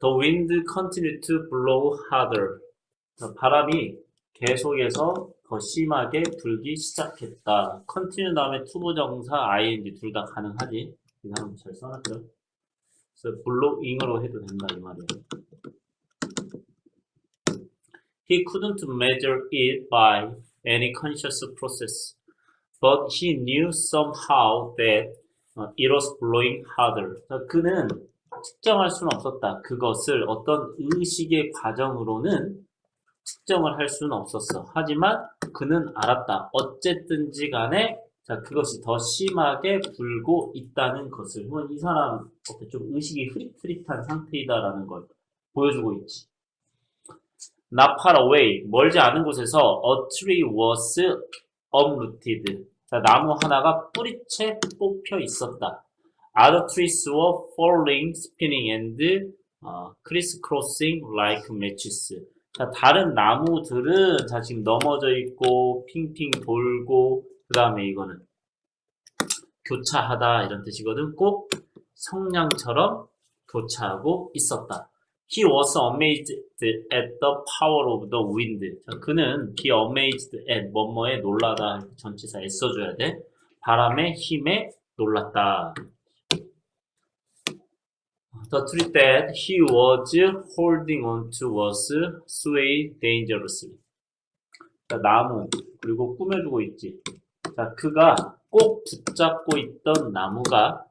The, wind continued to blow harder. 자, 바람이 계속해서 더 심하게 불기 시작했다. continue 다음에 투부 정사 ing 둘 다 가능하지. 이 사람 잘 써놨죠. 그래서 blowing으로 해도 된다 이 말이에요. He couldn't measure it by any conscious process, but he knew somehow that uh, it was blowing harder. 자, 그는 측정할 수는 없었다. 그것을 어떤 의식의 과정으로는 측정을 할 수는 없었어. 하지만 그는 알았다. 어쨌든지 간에 자 그것이 더 심하게 불고 있다는 것을 이 사람 어때 좀 의식이 흐릿흐릿한 상태이다라는 걸 보여주고 있지. Not far away 멀지 않은 곳에서 a tree was uprooted. 자 나무 하나가 뿌리채 뽑혀 있었다. Other trees were falling, spinning, and uh, crisscrossing like matches. 자, 다른 나무들은 자 지금 넘어져 있고 핑핑 돌고 그 다음에 이거는 교차하다 이런 뜻이거든. 꼭 성냥처럼 교차하고 있었다. He was amazed at the power of the wind. 자, 그는 he amazed at 뭐뭐에 놀라다 전치사 애써줘야 돼. 바람의 힘에 놀랐다. The tree that he was holding on to was swayed dangerously. 자, 나무 그리고 꾸며주고 있지. 자, 그가 꼭 붙잡고 있던 나무가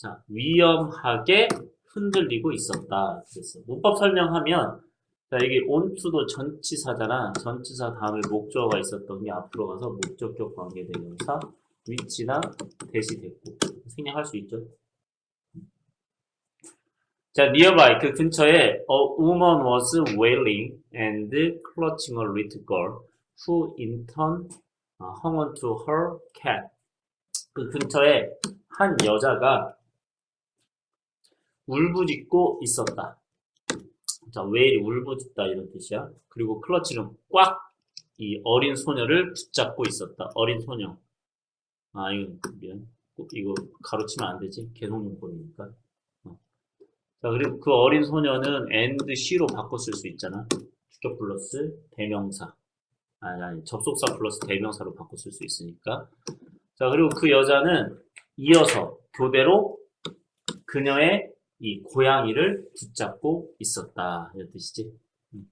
자, 위험하게 흔들리고 있었다. 그래서 문법 설명하면 자, 이게 onto도 전치사잖아. 전치사 다음에 목적어가 있었던 게 앞으로 가서 목적격 관계 대명사 위치나 대시 됐고 생략할 수 있죠. 자, nearby 그 근처에 a woman was wailing and clutching a little girl who in turn uh, hung on to her cat. 그 근처에 한 여자가 울부짖고 있었다. 자, 웨일이 울부짖다 이런 뜻이야. 그리고 클러치는 꽉 이 어린 소녀를 붙잡고 있었다. 어린 소녀. 아, 이거 미안. 이거 가로치면 안 되지. 개성용법이니까. 자, 그리고 그 어린 소녀는 and she로 바꿔 쓸 수 있잖아. 주격 플러스 대명사. 아니, 아니, 접속사 플러스 대명사로 바꿔 쓸 수 있으니까. 자, 그리고 그 여자는 이어서 교대로 그녀의 이 고양이를 붙잡고 있었다. 이런 뜻이지. 음.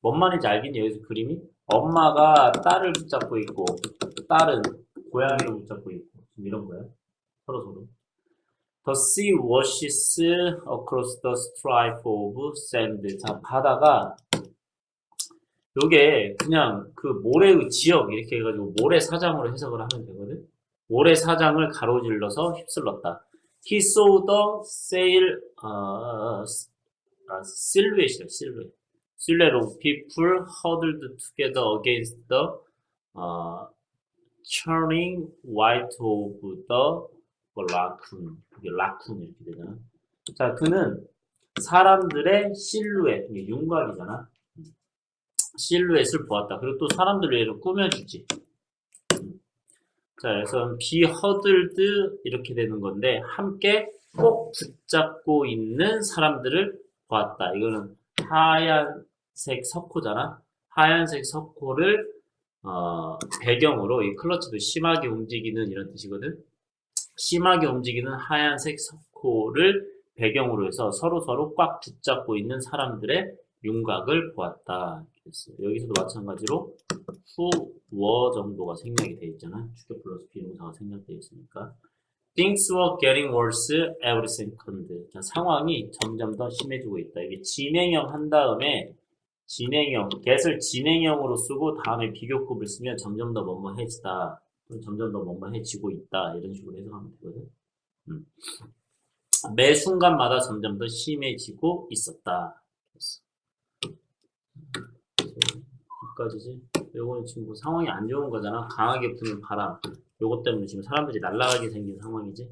뭔 말인지 알겠니? 여기서 그림이? 엄마가 딸을 붙잡고 있고, 딸은 고양이를 붙잡고 있고, 이런 거야. 서로 서로. The sea washes across the stripe of sand. 자, 바다가 요게 그냥 그 모래의 지역 이렇게 해가지고 모래사장으로 해석을 하면 되거든. 모래사장을 가로질러서 휩쓸렀다. He saw the sail, 아, 아, silhouet이래, silhouette. silhouette of people huddled together against the 어, churning white of the 라쿤, 이게 라쿤 이렇게 되잖아. 자, 그는 사람들의 실루엣, 이게 윤곽이잖아. 실루엣을 보았다. 그리고 또 사람들 외로 꾸며주지. 자, 그래서 비허들드 이렇게 되는 건데 함께 꼭 붙잡고 있는 사람들을 보았다. 이거는 하얀색 석호잖아. 하얀색 석호를 어, 배경으로 이 클러치도 심하게 움직이는 이런 뜻이거든. 심하게 움직이는 하얀색 석호를 배경으로 해서 서로 서로 꽉 붙잡고 있는 사람들의 윤곽을 보았다. 그랬어요. 여기서도 마찬가지로 후, 워 정도가 생략이 되어 있잖아. 주격 플러스 비동사가 생략되어 있으니까. Things were getting worse every second. 자, 상황이 점점 더 심해지고 있다. 이게 진행형 한 다음에 진행형, get을 진행형으로 쓰고 다음에 비교급을 쓰면 점점 더 뭐뭐해지다. 점점 더 뭐뭐해지고 있다. 이런 식으로 해석하면 되거든. 음. 매 순간마다 점점 더 심해지고 있었다. 여기까지지. 요거는 지금 뭐 상황이 안 좋은 거잖아. 강하게 부는 바람. 요것 때문에 지금 사람들이 날아가게 생긴 상황이지.